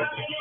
Thank you.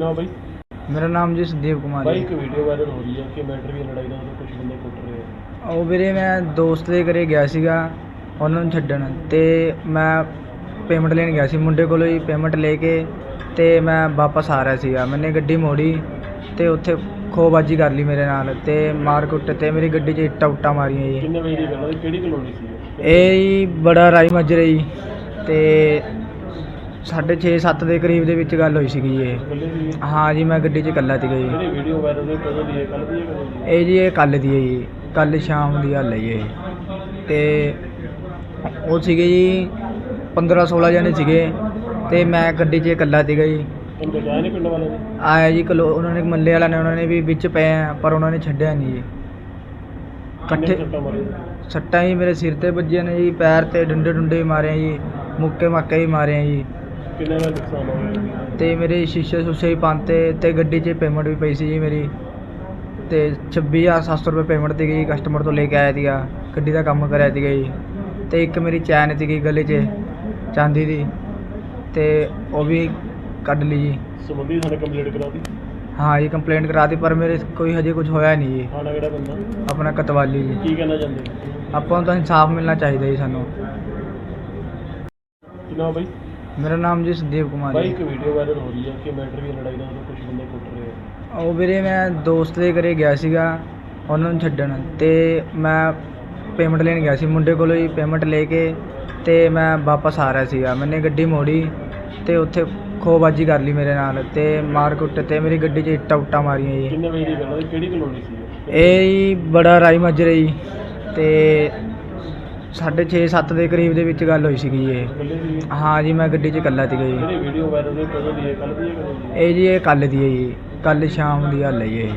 ਨਾ ਬਾਈ? ਮੇਰਾ ਨਾਮ ਜੀ ਸੰਦੀਪ ਕੁਮਾਰ ਬਾਈ ਜੀ। ਇੱਕ ਵੀਡੀਓ ਵਾਇਰਲ ਹੋ ਰਹੀ ਹੈ ਕਿ ਮੈਟਰ ਦੀ ਲੜਾਈ ਦਾ ਉਹਦੇ ਕੁਝ ਬੰਦੇ ਕੁੱਟ ਰਹੇ ਆ। ਉਹ ਵੀਰੇ ਮੈਂ ਦੋਸਤ ਦੇ ਘਰੇ ਗਿਆ ਸੀਗਾ ਉਹਨਾਂ ਨੂੰ ਛੱਡਣ ਤੇ ਮੈਂ ਪੇਮੈਂਟ ਲੈਣ ਗਿਆ ਸੀ ਮੁੰਡੇ ਕੋਲੋਂ ਹੀ ਪੇਮੈਂਟ ਲੈ ਕੇ ਤੇ ਮੈਂ ਵਾਪਸ ਆ ਰਿਹਾ ਸੀਗਾ। ਮੈਨੇ ਗੱਡੀ ਮੋੜੀ ਤੇ ਉੱਥੇ ਖੋਬਾਜੀ ਕਰ ਲਈ ਮੇਰੇ ਨਾਲ ਤੇ ਮਾਰ ਕੁੱਟ ਤੇ ਮੇਰੀ ਗੱਡੀ 'ਚ ਇੱਟਾਂ ਉੱਟਾਂ ਮਾਰੀਆਂ ਜੀ। ਕਿੰਨੇ ਵਜੇ ਦੀ ਗੱਲ ਹੈ ਕਿਹੜੀ ਕਲੋਨੀ ਸੀ ਇਹ? ਬੜਾ ਰਾਈ ਮੱਜਰੇ ਜੀ ਤੇ ਸਾਢੇ ਛੇ 7 ਦੇ ਕਰੀਬ ਦੇ ਵਿੱਚ ਗੱਲ ਹੋਈ ਸੀਗੀ ਜੀ ਇਹ। ਹਾਂ ਜੀ ਮੈਂ ਗੱਡੀ 'ਚ ਇਕੱਲਾ ਸੀਗਾ ਜੀ। ਜਿਹੜੀ ਵੀਡੀਓ ਵਾਇਰਲ ਹੋਈ ਕਦੋਂ ਦੀ ਹੈ? ਕੱਲ ਦੀ ਹੈ ਕਦੋਂ ਦੀ ਹੈ? ਇਹ ਜੀ ਇਹ ਕੱਲ ਦੀ ਹੈ ਜੀ। ਕੱਲ ਸ਼ਾਮ ਦੀ ਗੱਲ ਹੈ ਜੀ ਇਹ। ਤੇ ਉਹ ਸੀਗੇ ਜੀ 15 16 ਜਣੇ ਸੀਗੇ। ਤੇ ਮੈਂ ਗੱਡੀ 'ਚ ਇਕੱਲਾ ਸੀਗਾ ਜੀ। ਆਇਆ ਜੀ ਕਲੋ ਉਹਨਾਂ ਨੇ ਮੱਲੇ ਵਾਲਿਆਂ ਨੇ ਉਹਨਾਂ ਨੇ ਵੀ ਵਿੱਚ ਪਏ ਆ ਪਰ ਉਹਨਾਂ ਨੇ ਛੱਡਿਆ ਨਹੀਂ ਜੀ। ਇਕੱਠੇ ਸੱਟਾਂ ਜੀ ਮੇਰੇ ਸਿਰ ਤੇ ਵੱਜੀਆਂ ਨੇ ਜੀ ਪੈਰ ਤੇ ਡੰਡੇ ਡੁੰਡੇ ਮਾਰੇ ਜੀ ਮੁੱਕੇ ਮਾਕੇ ਵੀ ਮਾਰੇ ਆ ਜੀ। ਕਿੰਨੇ ਦਾ ਨੁਕਸਾਨ ਹੋਇਆ ਤੇ ਮੇਰੇ ਸ਼ੀਸ਼ੇ ਸ਼ੂਸ਼ੇ ਵੀ ਪੰਤੇ ਤੇ ਗੱਡੀ 'ਚ ਪੇਮੈਂਟ ਵੀ ਪਈ ਸੀ ਜੀ ਮੇਰੀ। ਤੇ 26700 ਰੁਪਏ ਪੇਮੈਂਟ ਸੀਗੀ ਜੀ ਕਸਟਮਰ ਤੋਂ ਲੈ ਕੇ ਆਇਆ ਸੀਗਾ ਗੱਡੀ ਦਾ ਕੰਮ ਕਰਿਆ ਸੀਗਾ ਜੀ। ਤੇ ਇੱਕ ਮੇਰੀ ਚੈਨ ਸੀਗੀ ਗਲੇ 'ਚ ਚਾਂਦੀ ਦੀ ਤੇ ਉਹ ਵੀ ਕੱਢ ਲਈ ਜੀ। ਸੰਬੰਧੀ ਸਾਨੂੰ ਕੰਪਲੀਟ ਕਰਾ ਦੀ ਹਾਂ ਜੀ ਕੰਪਲੇਂਟ ਕਰਾਤੀ ਪਰ ਮੇਰੇ ਕੋਈ ਹਜੇ ਕੁਝ ਹੋਇਆ ਨਹੀਂ ਜੀ। ਥਾਣਾ ਕਿਹੜਾ ਬੰਦਾ? ਆਪਣਾ ਕਤਵਾਲੀ ਜੀ। ਕੀ ਕਹਿਣਾ ਚਾਹੁੰਦੇ ਆਪਾਂ ਨੂੰ ਤਾਂ ਇਨਸਾਫ ਮਿਲਣਾ ਚਾਹੀਦਾ ਜੀ ਸਾਨੂੰ। ਕਿੰਨਾ ਬਾਈ? ਮੇਰਾ ਨਾਮ ਜੀ ਸੰਦੀਪ ਕੁਮਾਰ ਬਾਈ ਇੱਕ ਵੀਡੀਓ ਵਾਇਰਲ ਹੋ ਰਹੀ ਹੈ ਕਿ ਮੈਟਰ ਦੀ ਲੜਾਈ ਦਾ ਉਹਦੇ ਕੁਝ ਬੰਦੇ ਕੁੱਟ ਰਹੇ ਆ। ਉਹ ਵੀਰੇ ਮੈਂ ਦੋਸਤ ਦੇ ਘਰੇ ਗਿਆ ਸੀਗਾ ਉਹਨਾਂ ਨੂੰ ਛੱਡਣ ਤੇ ਮੈਂ ਪੇਮੈਂਟ ਲੈਣ ਗਿਆ ਸੀ ਮੁੰਡੇ ਕੋਲੋਂ ਹੀ ਪੇਮੈਂਟ ਲੈ ਕੇ ਤੇ ਮੈਂ ਵਾਪਸ ਆ ਰਿਹਾ ਸੀਗਾ। ਮੈਨੇ ਗੱਡੀ ਮੋੜੀ ਤੇ ਉੱਥੇ ਖੋਬਾਜੀ ਕਰ ਲਈ ਮੇਰੇ ਨਾਲ ਤੇ ਮਾਰ ਕੁੱਟ ਤੇ ਮੇਰੀ ਗੱਡੀ 'ਚ ਇੱਟਾਂ ਉੱਟਾਂ ਮਾਰੀਆਂ ਜੀ। ਕਿੰਨੇ ਵਜੇ ਦੀ ਗੱਲ ਹੈ? ਕਿਹੜੀ ਕਲੋਨੀ ਸੀ ਇਹ? ਜੀ ਬੜਾ ਰਾਈ ਮੱਜਰੇ ਜੀ ਤੇ ਸਾਢੇ ਛੇ 7 ਦੇ ਕਰੀਬ ਦੇ ਵਿੱਚ ਗੱਲ ਹੋਈ ਸੀਗੀ ਜੀ ਇਹ। ਹਾਂ ਜੀ ਮੈਂ ਗੱਡੀ 'ਚ ਇਕੱਲਾ ਸੀਗਾ ਜੀ। ਜਿਹੜੀ ਵੀਡੀਓ ਵਾਇਰਲ ਹੋਈ ਕਦੋਂ ਦੀ ਹੈ? ਕੱਲ ਦੀ ਹੈ ਕਦੋਂ ਦੀ ਹੈ? ਇਹ ਜੀ ਇਹ ਕੱਲ ਦੀ ਹੈ ਜੀ। ਕੱਲ ਸ਼ਾਮ ਦੀ ਗੱਲ ਹੈ ਜੀ ਇਹ।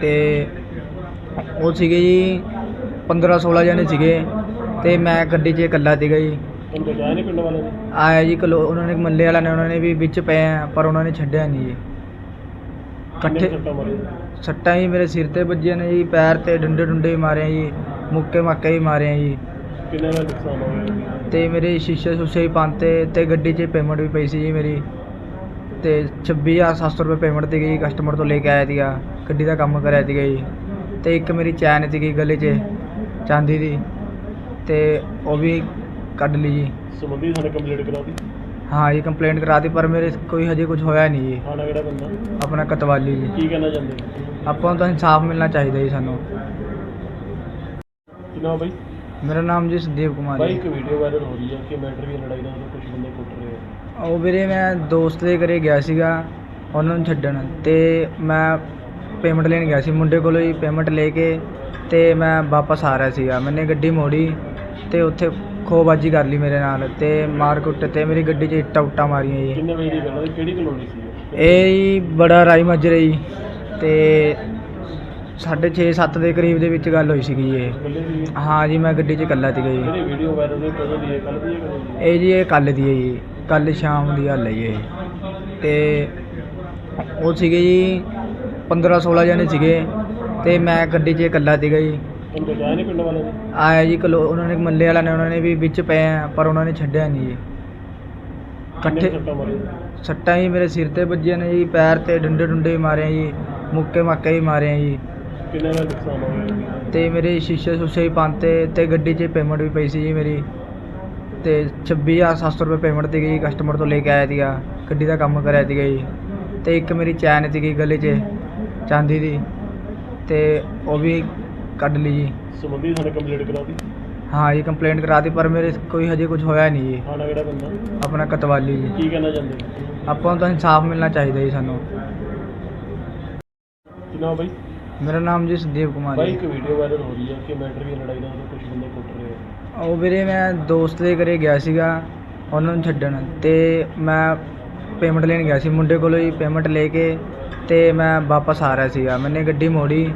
ਤੇ ਉਹ ਸੀਗੇ ਜੀ 15 16 ਜਣੇ ਸੀਗੇ। ਤੇ ਮੈਂ ਗੱਡੀ 'ਚ ਇਕੱਲਾ ਸੀਗਾ ਜੀ। ਆਇਆ ਜੀ ਕਲੋ ਉਹਨਾਂ ਨੇ ਮੱਲੇ ਵਾਲਿਆਂ ਨੇ ਉਹਨਾਂ ਨੇ ਵੀ ਵਿੱਚ ਪਏ ਆ ਪਰ ਉਹਨਾਂ ਨੇ ਛੱਡਿਆ ਨਹੀਂ ਜੀ। ਇਕੱਠੇ ਸੱਟਾਂ ਜੀ ਮੇਰੇ ਸਿਰ ਤੇ ਵੱਜੀਆਂ ਨੇ ਜੀ ਪੈਰ ਤੇ ਡੰਡੇ ਡੁੰਡੇ ਮਾਰੇ ਆ ਜੀ ਮੁੱਕੇ ਮਾਕੇ ਵੀ ਮਾਰੇ ਆ ਜੀ। ਕਿੰਨੇ ਦਾ ਨੁਕਸਾਨ ਹੋਇਆ ਤੇ ਮੇਰੇ ਸ਼ੀਸ਼ੇ ਸ਼ੂਸ਼ੇ ਵੀ ਪੰਤੇ ਤੇ ਗੱਡੀ 'ਚ ਪੇਮੈਂਟ ਵੀ ਪਈ ਸੀ ਜੀ ਮੇਰੀ। ਤੇ 26700 ਰੁਪਏ ਪੇਮੈਂਟ ਸੀਗੀ ਜੀ ਕਸਟਮਰ ਤੋਂ ਲੈ ਕੇ ਆਇਆ ਸੀਗਾ ਗੱਡੀ ਦਾ ਕੰਮ ਕਰਿਆ ਸੀਗਾ ਜੀ। ਤੇ ਇੱਕ ਮੇਰੀ ਚੈਨ ਸੀਗੀ ਗਲੇ 'ਚ ਚਾਂਦੀ ਦੀ ਤੇ ਉਹ ਵੀ ਕੱਢ ਲਈ ਜੀ। ਸੰਬੰਧੀ ਥਾਣੇ ਕੰਪਲੀਟ ਕਰਾ ਦੀ ਹਾਂ ਜੀ ਕੰਪਲੇਂਟ ਕਰਾਤੀ ਪਰ ਮੇਰੇ ਕੋਈ ਹਜੇ ਕੁਝ ਹੋਇਆ ਨਹੀਂ ਜੀ। ਥਾਣਾ ਕਿਹੜਾ ਬੰਦਾ? ਆਪਣਾ ਕਤਵਾਲੀ ਜੀ। ਕੀ ਕਹਿਣਾ ਚਾਹੁੰਦੇ? ਆਪਾਂ ਨੂੰ ਤਾਂ ਇਨਸਾਫ ਮਿਲਣਾ ਚਾਹੀਦਾ ਜੀ ਸਾਨੂੰ। ਕੀ ਨਾਮ ਬਾਈ? ਮੇਰਾ ਨਾਮ ਜੀ ਸੰਦੀਪ ਕੁਮਾਰ ਬਾਈ ਜੀ। ਇੱਕ ਵੀਡੀਓ ਵਾਇਰਲ ਹੋ ਰਹੀ ਹੈ ਕਿ ਮੈਟਰ ਦੀ ਲੜਾਈ ਦਾ ਉਹਦੇ ਕੁਝ ਬੰਦੇ ਕੁੱਟ ਰਹੇ ਆ। ਉਹ ਵੀਰੇ ਮੈਂ ਦੋਸਤ ਦੇ ਘਰੇ ਗਿਆ ਸੀਗਾ ਉਹਨਾਂ ਨੂੰ ਛੱਡਣ ਤੇ ਮੈਂ ਪੇਮੈਂਟ ਲੈਣ ਗਿਆ ਸੀ ਮੁੰਡੇ ਕੋਲੋਂ ਹੀ ਪੇਮੈਂਟ ਲੈ ਕੇ ਤੇ ਮੈਂ ਵਾਪਸ ਆ ਰਿਹਾ ਸੀਗਾ। ਮੈਨੇ ਗੱਡੀ ਮੋੜੀ ਤੇ ਉੱਥੇ ਖੋਬਾਜੀ ਕਰ ਲਈ ਮੇਰੇ ਨਾਲ ਤੇ ਮਾਰ ਕੁੱਟ ਤੇ ਮੇਰੀ ਗੱਡੀ 'ਚ ਇੱਟਾਂ ਉੱਟਾਂ ਮਾਰੀਆਂ ਜੀ। ਕਿੰਨੇ ਵਜੇ ਦੀ ਗੱਲ ਹੈ? ਕਿਹੜੀ ਕਲੋਨੀ ਸੀ ਇਹ? ਇਹ ਜੀ ਬੜਾ ਰਾਈ ਮਾਜਰੇ ਜੀ ਤੇ ਸਾਢੇ ਛੇ 7 ਦੇ ਕਰੀਬ ਦੇ ਵਿੱਚ ਗੱਲ ਹੋਈ ਸੀਗੀ ਜੀ ਇਹ। ਹਾਂ ਜੀ ਮੈਂ ਗੱਡੀ 'ਚ ਇਕੱਲਾ ਸੀਗਾ ਜੀ। ਜਿਹੜੀ ਵੀਡੀਓ ਵਾਇਰਲ ਹੋਈ ਕਦੋਂ ਦੀ ਹੈ? ਕੱਲ ਦੀ ਹੈ ਕਦੋਂ ਦੀ ਹੈ? ਇਹ ਜੀ ਇਹ ਕੱਲ ਦੀ ਹੈ ਜੀ। ਕੱਲ ਸ਼ਾਮ ਦੀ ਗੱਲ ਹੈ ਜੀ ਇਹ। ਤੇ ਉਹ ਸੀਗੇ ਜੀ 15 16 ਜਣੇ ਸੀਗੇ। ਤੇ ਮੈਂ ਗੱਡੀ 'ਚ ਇਕੱਲਾ ਸੀਗਾ ਜੀ। ਤੁਹਾਨੂੰ ਬਚਾਇਆ ਨਹੀਂ ਪਿੰਡ ਵਾਲਿਆਂ ਨੇ ਆਇਆ ਜੀ ਕਲੋ ਉਹਨਾਂ ਨੇ ਮੱਲੇ ਵਾਲਿਆਂ ਨੇ ਉਹਨਾਂ ਨੇ ਵੀ ਵਿੱਚ ਪਏ ਆ ਪਰ ਉਹਨਾਂ ਨੇ ਛੱਡਿਆ ਨਹੀਂ ਜੀ। ਕਿੰਨੇ ਇਕੱਠੇ ਸੱਟਾਂ ਮਾਰੇ ਸੱਟਾਂ ਹੀ ਮੇਰੇ ਸਿਰ ਤੇ ਵੱਜੀਆਂ ਨੇ ਜੀ ਪੈਰ ਤੇ ਡੰਡੇ ਡੁੰਡੇ ਮਾਰੇ ਜੀ ਮੁੱਕੇ ਮਾਕੇ ਹੀ ਮਾਰੇ ਆ ਜੀ। ਕਿੰਨੇ ਦਾ ਨੁਕਸਾਨ ਹੋਇਆ ਤੇ ਮੇਰੇ ਸ਼ੀਸ਼ੇ ਸ਼ੂਸ਼ੇ ਹੀ ਪੰਤੇ ਤੇ ਗੱਡੀ 'ਚ ਪੇਮੈਂਟ ਵੀ ਪਈ ਸੀ ਜੀ ਮੇਰੀ। ਤੇ 26700 ਰੁਪਏ ਪੇਮੈਂਟ ਸੀਗੀ ਜੀ ਕਸਟਮਰ ਤੋਂ ਲੈ ਕੇ ਆਇਆ ਸੀਗਾ ਗੱਡੀ ਦਾ ਕੰਮ ਕਰਿਆ ਸੀਗਾ ਜੀ। ਤੇ ਇੱਕ ਮੇਰੀ ਚੈਨ ਸੀਗੀ ਗਲੇ 'ਚ ਚਾਂਦੀ ਦੀ ਤੇ ਉਹ ਵੀ ਕੱਢ ਲਈ ਜੀ। ਸੰਬੰਧੀ ਥਾਣੇ ਕੰਪਲੀਟ ਕਰਾ ਦੀ ਹਾਂ ਜੀ ਕੰਪਲੇਂਟ ਕਰਾਤੀ ਪਰ ਮੇਰੇ ਕੋਈ ਹਜੇ ਕੁਝ ਹੋਇਆ ਨਹੀਂ ਜੀ। ਥਾਣਾ ਕਿਹੜਾ ਬੰਦਾ ਆਪਣਾ ਕਤਵਾਲੀ ਜੀ। ਕੀ ਕਹਿਣਾ ਚਾਹੁੰਦੇ? ਆਪਾਂ ਨੂੰ ਤਾਂ ਇਨਸਾਫ ਮਿਲਣਾ ਚਾਹੀਦਾ ਜੀ ਸਾਨੂੰ। ਕੀ ਨਾਮ ਬਾਈ? ਮੇਰਾ ਨਾਮ ਜੀ ਸੰਦੀਪ ਕੁਮਾਰ ਬਾਈ ਇੱਕ ਵੀਡੀਓ ਵਾਇਰਲ ਹੋ ਰਹੀ ਹੈ ਕਿ ਮੈਟਰ ਦੀ ਲੜਾਈ ਦਾ ਉਹਦੇ ਕੁਝ ਬੰਦੇ ਕੁੱਟ ਰਹੇ ਆ। ਉਹ ਵੀਰੇ ਮੈਂ ਦੋਸਤ ਦੇ ਘਰੇ ਗਿਆ ਸੀਗਾ ਉਹਨਾਂ ਨੂੰ ਛੱਡਣ ਤੇ ਮੈਂ ਪੇਮੈਂਟ ਲੈਣ ਗਿਆ ਸੀ ਮੁੰਡੇ ਕੋਲੋਂ ਹੀ ਪੇਮੈਂਟ ਲੈ ਕੇ ਤੇ ਮੈਂ ਵਾਪਸ ਆ ਰਿਹਾ ਸੀਗਾ। ਮੈਨੇ ਗੱਡੀ ਮੋੜੀ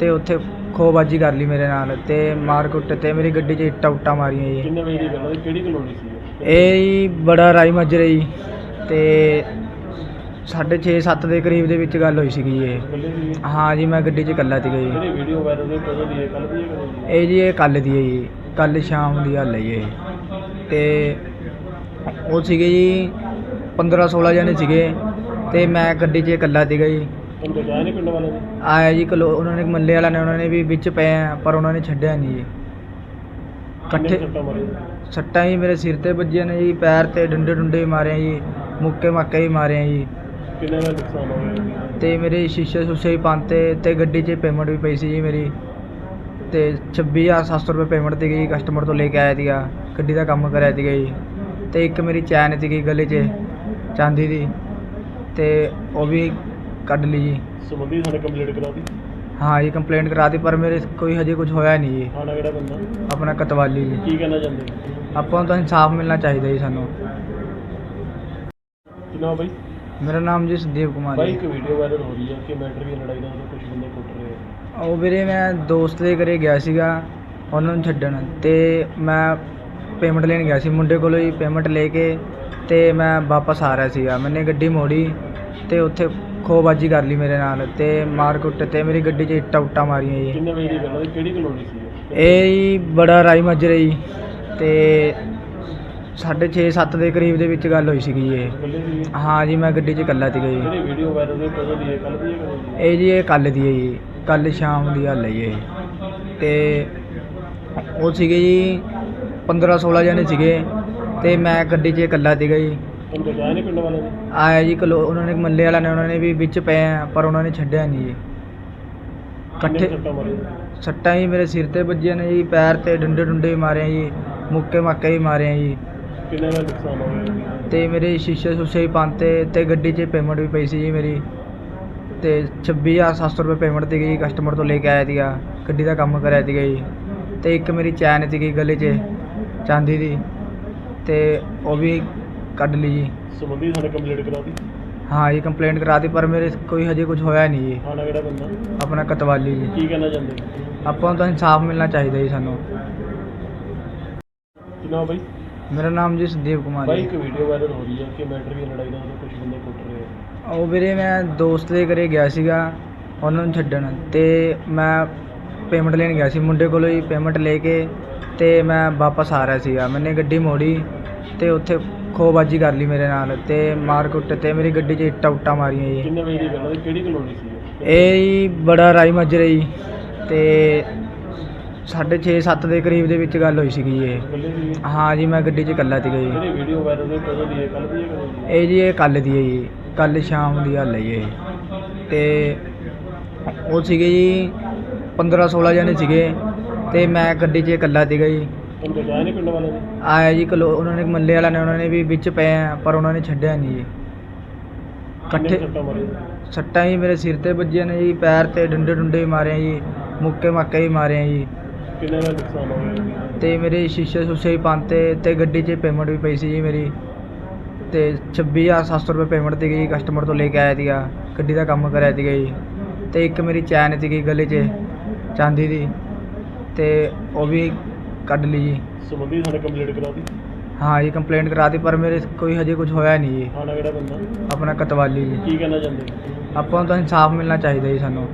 ਤੇ ਉੱਥੇ ਖੋਬਾਜੀ ਕਰ ਲਈ ਮੇਰੇ ਨਾਲ ਤੇ ਮਾਰ ਕੁੱਟ ਤੇ ਮੇਰੀ ਗੱਡੀ 'ਚ ਇੱਟਾਂ ਉੱਟਾਂ ਮਾਰੀਆਂ ਜੀ। ਕਿੰਨੇ ਵਜੇ ਦੀ ਗੱਲ ਹੈ? ਕਿਹੜੀ ਕਲੋਨੀ ਸੀ ਇਹ? ਬੜਾ ਰਾਈ ਮਾਜਰੇ ਜੀ ਤੇ ਸਾਢੇ ਛੇ 7 ਦੇ ਕਰੀਬ ਦੇ ਵਿੱਚ ਗੱਲ ਹੋਈ ਸੀਗੀ ਇਹ। ਹਾਂ ਜੀ ਮੈਂ ਗੱਡੀ 'ਚ ਇਕੱਲਾ ਸੀਗਾ ਜੀ। ਜਿਹੜੀ ਵੀਡੀਓ ਵਾਇਰਲ ਹੋਈ ਕਦੋਂ ਦੀ ਹੈ ਕੱਲ ਦੀ ਹੈ ਕਦੋਂ ਦੀ ਹੈ? ਇਹ ਜੀ ਇਹ ਕੱਲ ਦੀ ਹੈ ਜੀ। ਕੱਲ ਸ਼ਾਮ ਦੀ ਗੱਲ ਹੈ ਜੀ ਇਹ। ਤੇ ਉਹ ਸੀਗੇ ਜੀ 15 16 ਜਣੇ ਸੀਗੇ ਤੇ ਮੈਂ ਗੱਡੀ 'ਚ ਇਕੱਲਾ ਸੀਗਾ ਜੀ। ਤੁਹਾਨੂੰ ਬਚਾਇਆ ਨਹੀਂ ਪਿੰਡ ਵਾਲਿਆਂ ਨੇ ਆਇਆ ਜੀ ਕਲੋ ਉਹਨਾਂ ਨੇ ਮੱਲੇ ਵਾਲਿਆਂ ਨੇ ਉਹਨਾਂ ਨੇ ਵੀ ਵਿੱਚ ਪਏ ਆ ਪਰ ਉਹਨਾਂ ਨੇ ਛੱਡਿਆ ਨਹੀਂ ਜੀ। ਇਕੱਠੇ ਸੱਟਾਂ ਹੀ ਮੇਰੇ ਸਿਰ ਤੇ ਵੱਜੀਆਂ ਨੇ ਜੀ ਪੈਰ ਤੇ ਡੰਡੇ ਡੁੰਡੇ ਮਾਰੇ ਆ ਜੀ ਮੁੱਕੇ ਮਾਕੇ ਹੀ ਮਾਰੇ ਆ ਜੀ। ਕਿੰਨੇ ਦਾ ਨੁਕਸਾਨ ਹੋਇਆ ਤੇ ਮੇਰੇ ਸ਼ੀਸ਼ੇ ਸ਼ੂਸ਼ੇ ਹੀ ਪੰਤੇ ਤੇ ਗੱਡੀ 'ਚ ਪੇਮੈਂਟ ਵੀ ਪਈ ਸੀ ਜੀ ਮੇਰੀ। ਤੇ 26700 ਰੁਪਏ ਪੇਮੈਂਟ ਸੀਗੀ ਜੀ ਕਸਟਮਰ ਤੋਂ ਲੈ ਕੇ ਆਇਆ ਸੀਗਾ ਗੱਡੀ ਦਾ ਕੰਮ ਕਰਿਆ ਸੀਗਾ ਜੀ। ਤੇ ਇੱਕ ਮੇਰੀ ਚੈਨ ਸੀਗੀ ਗਲੇ 'ਚ ਚਾਂਦੀ ਦੀ ਤੇ ਉਹ ਵੀ ਕੱਢ ਲਈ ਜੀ। ਸੰਬੰਧੀ ਥਾਣੇ ਕੰਪਲੀਟ ਕਰਾ ਦੀ ਹਾਂ ਜੀ ਕੰਪਲੇਂਟ ਕਰਾਤੀ ਪਰ ਮੇਰੇ ਕੋਈ ਹਜੇ ਕੁਝ ਹੋਇਆ ਨਹੀਂ ਜੀ। ਥਾਣਾ ਕਿਹੜਾ ਬੰਦਾ ਆਪਣਾ ਕਤਵਾਲੀ ਜੀ। ਕੀ ਕਹਿਣਾ ਚਾਹੁੰਦੇ? ਆਪਾਂ ਨੂੰ ਤਾਂ ਇਨਸਾਫ ਮਿਲਣਾ ਚਾਹੀਦਾ ਜੀ ਸਾਨੂੰ। ਬਾਈ? ਮੇਰਾ ਨਾਮ ਜੀ ਸੰਦੀਪ ਕੁਮਾਰ ਬਾਈ ਇੱਕ ਵੀਡੀਓ ਵਾਇਰਲ ਹੋ ਰਹੀ ਹੈ ਕਿ ਮੈਟਰ ਦੀ ਲੜਾਈ ਦਾ ਉਹਦੇ ਕੁਝ ਬੰਦੇ ਕੁੱਟ ਰਹੇ ਆ। ਉਹ ਵੀਰੇ ਮੈਂ ਦੋਸਤ ਦੇ ਘਰੇ ਗਿਆ ਸੀਗਾ ਉਹਨਾਂ ਨੂੰ ਛੱਡਣ ਤੇ ਮੈਂ ਪੇਮੈਂਟ ਲੈਣ ਗਿਆ ਸੀ। ਮੁੰਡੇ ਕੋਲੋਂ ਹੀ ਪੇਮੈਂਟ ਲੈ ਕੇ ਤੇ ਮੈਂ ਵਾਪਸ ਆ ਰਿਹਾ ਸੀਗਾ। ਮੈਨੇ ਗੱਡੀ ਮੋੜੀ ਤੇ ਉੱਥੇ ਖੋਬਾਜੀ ਕਰ ਲਈ ਮੇਰੇ ਨਾਲ ਤੇ ਮਾਰ ਕੁੱਟ ਤੇ ਮੇਰੀ ਗੱਡੀ 'ਚ ਇੱਟਾਂ ਉੱਟਾਂ ਮਾਰੀਆਂ ਜੀ। ਕਿੰਨੇ ਵਜੇ ਦੀ ਗੱਲ ਹੈ? ਕਿਹੜੀ ਕਲੋਨੀ ਸੀ ਇਹ? ਬੜਾ ਰਾਈ ਮਾਜਰੇ ਜੀ ਤੇ ਸਾਢੇ ਛੇ 7 ਦੇ ਕਰੀਬ ਦੇ ਵਿੱਚ ਗੱਲ ਹੋਈ ਸੀਗੀ ਜੀ ਇਹ। ਹਾਂ ਜੀ ਮੈਂ ਗੱਡੀ 'ਚ ਇਕੱਲਾ ਸੀਗਾ ਜੀ। ਜਿਹੜੀ ਵੀਡੀਓ ਵਾਇਰਲ ਹੋਈ ਕਦੋਂ ਦੀ ਹੈ? ਕੱਲ ਦੀ ਹੈ ਕਦੋਂ ਦੀ ਹੈ? ਇਹ ਜੀ ਇਹ ਕੱਲ ਦੀ ਹੈ ਜੀ। ਕੱਲ ਸ਼ਾਮ ਦੀ ਗੱਲ ਹੈ ਜੀ ਇਹ। ਤੇ ਉਹ ਸੀਗੇ ਜੀ 15 16 ਜਣੇ ਸੀਗੇ ਤੇ ਮੈਂ ਗੱਡੀ 'ਚ ਇਕੱਲਾ ਸੀਗਾ ਜੀ। ਆਇਆ ਜੀ ਕਲੋ ਉਹਨਾਂ ਨੇ ਮੱਲੇ ਵਾਲਿਆਂ ਨੇ ਉਹਨਾਂ ਨੇ ਵੀ ਵਿੱਚ ਪਏ ਆ ਪਰ ਉਹਨਾਂ ਨੇ ਛੱਡਿਆ ਨਹੀਂ ਜੀ। ਇਕੱਠੇ ਸੱਟਾਂ ਹੀ ਮੇਰੇ ਸਿਰ ਤੇ ਵੱਜੀਆਂ ਨੇ ਜੀ ਪੈਰ ਤੇ ਡੰਡੇ ਡੁੰਡੇ ਮਾਰੇ ਆ ਜੀ ਮੁੱਕੇ ਮਾਕੇ ਹੀ ਮਾਰੇ ਆ ਜੀ। ਕਿੰਨੇ ਦਾ ਨੁਕਸਾਨ ਹੋਇਆ ਤੇ ਮੇਰੇ ਸ਼ੀਸ਼ੇ ਸ਼ੂਸ਼ੇ ਹੀ ਪੰਤੇ ਤੇ ਗੱਡੀ 'ਚ ਪੇਮੈਂਟ ਵੀ ਪਈ ਸੀ ਜੀ ਮੇਰੀ। ਤੇ 26700 ਰੁਪਏ ਪੇਮੈਂਟ ਸੀਗੀ ਜੀ ਕਸਟਮਰ ਤੋਂ ਲੈ ਕੇ ਆਇਆ ਸੀਗਾ ਗੱਡੀ ਦਾ ਕੰਮ ਕਰਿਆ ਸੀਗਾ ਜੀ। ਤੇ ਇੱਕ ਮੇਰੀ ਚੈਨ ਸੀਗੀ ਗਲੇ 'ਚ ਚਾਂਦੀ ਦੀ ਤੇ ਉਹ ਵੀ ਕੱਢ ਲਈ ਜੀ। ਸੰਬੰਧੀ ਥਾਣੇ ਕੰਪਲੀਟ ਕਰਾ ਦੀ ਹਾਂ ਜੀ ਕੰਪਲੇਂਟ ਕਰਾਤੀ ਪਰ ਮੇਰੇ ਕੋਈ ਹਜੇ ਕੁਝ ਹੋਇਆ ਨਹੀਂ ਜੀ। ਥਾਣਾ ਕਿਹੜਾ ਬੰਦਾ ਆਪਣਾ ਕਤਵਾਲੀ ਜੀ। ਕੀ ਕਹਿਣਾ ਚਾਹੁੰਦੇ? ਆਪਾਂ ਨੂੰ ਤਾਂ ਇਨਸਾਫ ਮਿਲਣਾ ਚਾਹੀਦਾ ਜੀ ਸਾਨੂੰ। ਕੀ ਨਾਮ ਬਾਈ? ਮੇਰਾ ਨਾਮ ਜੀ ਸੰਦੀਪ ਕੁਮਾਰ ਬਾਈ ਇੱਕ ਵੀਡੀਓ ਵਾਇਰਲ ਹੋ ਰਹੀ ਹੈ ਕਿ ਮੈਟਰ ਦੀ ਲੜਾਈ ਦਾ ਉਹਦੇ ਕੁਝ ਬੰਦੇ ਕੁੱਟ ਰਹੇ ਆ। ਉਹ ਵੀਰੇ ਮੈਂ ਦੋਸਤ ਦੇ ਘਰੇ ਗਿਆ ਸੀਗਾ ਉਹਨਾਂ ਨੂੰ ਛੱਡਣ ਤੇ ਮੈਂ ਪੇਮੈਂਟ ਲੈਣ ਗਿਆ ਸੀ। ਮੁੰਡੇ ਕੋਲੋਂ ਹੀ ਪੇਮੈਂਟ ਲੈ ਕੇ ਤੇ ਮੈਂ ਵਾਪਸ ਆ ਰਿਹਾ ਸੀਗਾ। ਮੈਨੇ ਗੱਡੀ ਮੋੜੀ ਤੇ ਉੱਥੇ ਖੋਬਾਜੀ ਕਰ ਲਈ ਮੇਰੇ ਨਾਲ ਤੇ ਮਾਰ ਕੁੱਟ ਤੇ ਮੇਰੀ ਗੱਡੀ 'ਚ ਇੱਟਾਂ ਉੱਟਾਂ ਮਾਰੀਆਂ ਜੀ। ਕਿੰਨੇ ਵਜੇ ਦੀ ਗੱਲ ਹੈ? ਕਿਹੜੀ ਕਲੋਨੀ ਸੀ ਇਹ? ਇਹ ਜੀ ਬੜਾ ਰਾਈ ਮੱਜਰੇ ਜੀ ਤੇ ਸਾਢੇ ਛੇ 7 ਦੇ ਕਰੀਬ ਦੇ ਵਿੱਚ ਗੱਲ ਹੋਈ ਸੀਗੀ ਇਹ। ਹਾਂ ਜੀ ਮੈਂ ਗੱਡੀ 'ਚ ਇਕੱਲਾ ਸੀਗਾ ਜੀ। ਜਿਹੜੀ ਵੀਡੀਓ ਵਾਇਰਲ ਹੋਈ ਕਦੋਂ ਦੀ ਹੈ? ਕੱਲ ਦੀ ਹੈ ਕਦੋਂ ਦੀ ਹੈ? ਇਹ ਜੀ ਇਹ ਕੱਲ ਦੀ ਹੈ ਜੀ। ਕੱਲ ਸ਼ਾਮ ਦੀ ਗੱਲ ਹੈ ਜੀ ਇਹ। ਤੇ ਉਹ ਸੀਗੇ ਜੀ 15 16 ਜਣੇ ਸੀਗੇ ਤੇ ਮੈਂ ਗੱਡੀ 'ਚ ਇਕੱਲਾ ਸੀਗਾ ਜੀ। ਆਇਆ ਜੀ ਕਲੋ ਉਹਨਾਂ ਨੇ ਮੱਲੇ ਵਾਲਿਆਂ ਨੇ ਉਹਨਾਂ ਨੇ ਵੀ ਵਿੱਚ ਪਏ ਆ ਪਰ ਉਹਨਾਂ ਨੇ ਛੱਡਿਆ ਨਹੀਂ ਜੀ। ਇਕੱਠੇ ਸੱਟਾਂ ਜੀ ਮੇਰੇ ਸਿਰ ਤੇ ਵੱਜੀਆਂ ਨੇ ਜੀ ਪੈਰ ਤੇ ਡੰਡੇ ਡੁੰਡੇ ਮਾਰੇ ਆ ਜੀ ਮੁੱਕੇ ਮਾਕੇ ਵੀ ਮਾਰੇ ਆ ਜੀ। ਕਿੰਨੇ ਦਾ ਨੁਕਸਾਨ ਹੋ ਤੇ ਮੇਰੇ ਸ਼ੀਸ਼ੇ ਸ਼ੂਸ਼ੇ ਵੀ ਪੰਤੇ ਤੇ ਗੱਡੀ 'ਚ ਪੇਮੈਂਟ ਵੀ ਪਈ ਸੀ ਜੀ ਮੇਰੀ। ਤੇ 26700 ਰੁਪਏ ਪੇਮੈਂਟ ਸੀਗੀ ਜੀ ਕਸਟਮਰ ਤੋਂ ਲੈ ਕੇ ਆਇਆ ਸੀਗਾ ਗੱਡੀ ਦਾ ਕੰਮ ਕਰਿਆ ਸੀਗਾ ਜੀ। ਤੇ ਇੱਕ ਮੇਰੀ ਚੈਨ ਸੀਗੀ ਗਲੇ 'ਚ ਚਾਂਦੀ ਦੀ ਤੇ ਉਹ ਵੀ ਕੱਢ ਲਈ ਜੀ। ਸੰਬੰਧੀ ਥਾਣੇ ਕੰਪਲੀਟ ਕਰਾ ਦਿੱਤੀ? ਹਾਂ ਜੀ ਕੰਪਲੇਂਟ ਕਰਾਤੀ ਪਰ ਮੇਰੇ ਕੋਈ ਹਜੇ ਕੁਝ ਹੋਇਆ ਨਹੀਂ ਜੀ। ਥਾਣਾ ਕਿਹੜਾ ਬੰਦਾ ਆਪਣਾ ਕਤਵਾਲੀ ਜੀ। ਕੀ ਕਹਿਣਾ ਚਾਹੁੰਦੇ? ਆਪਾਂ ਨੂੰ ਤਾਂ ਇਨਸਾਫ ਮਿਲਣਾ ਚਾਹੀਦਾ ਜੀ ਸਾਨੂੰ।